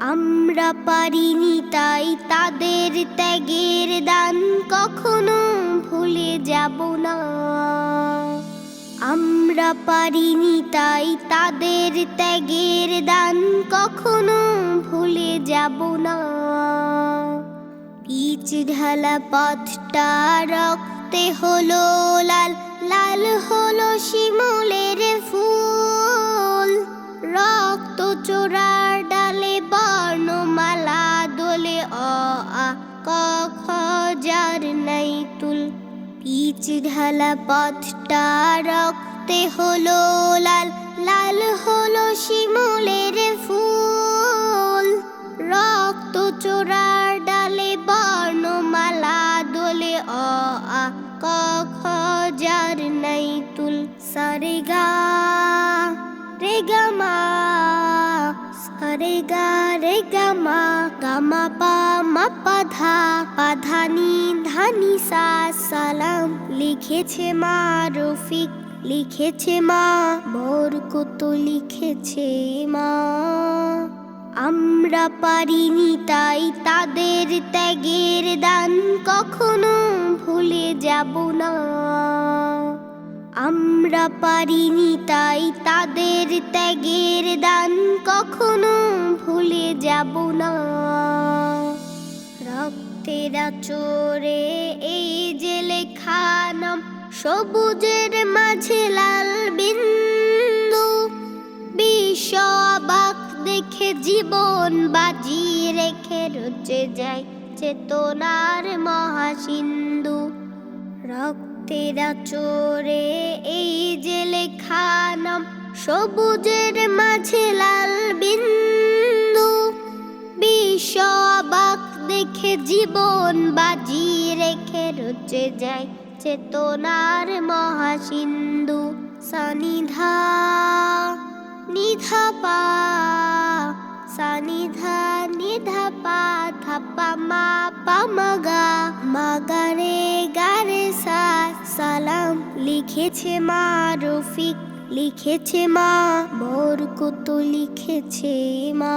আমরা পারিনি তাই তাদের ত্যাগের দান কখনো ভুলে যাব না। আমরা পারিনি তাই তাদের ত্যাগের দান কখনো ভুলে যাব না। পিচ ঢালা পথটা রক্তে হলো লাল লাল হলো শিমুলের পিচ ঢালা পথটা রক্তে হলো লাল লাল হলো শিমুলের ফুল। রক্ত চোরার ডালে বর্ণমালা দোলে অ আ ক, খ, যার নাই তুল, সারে গা, রে গা সারে গা, রে গা মা গা মা পা মা পা ধা পা ধা নি ধা নি সা সালাম লিখেছে মা রফিক, লিখেছে মা বরকত, লিখেছে মা। আমরা পারিনি তাই তাদের ত্যাগের দান, কখনো ভুলে যাব না। আমরা পারিনি তাই তাদের ত্যাগের দান, কখনো ভুলে যাব না। রক্তেরা চোরে এই যে লেখা নাম, সবুজের মাঝে লাল বিন্দু। বিশ্ব দেখে জীবন বাজি রেখে রচে যায় চেতনার মহাসিন্ধু। রক্তেরা চোরে এই যে লেখা নাম, সবুজের মাঝে লাল বিন্দু। বিশ্ব দেখে জীবন বাজি রেখে রচে যায় চেতনার মহাসিন্ধু সানিধা। নিধা পা, সানিধা, নিধা পা থাপা মা, পা মাগা মাগারে গারে সা, সালাম লিখেছে মা রফিক, লিখেছে মা বরকত লিখেছে মা।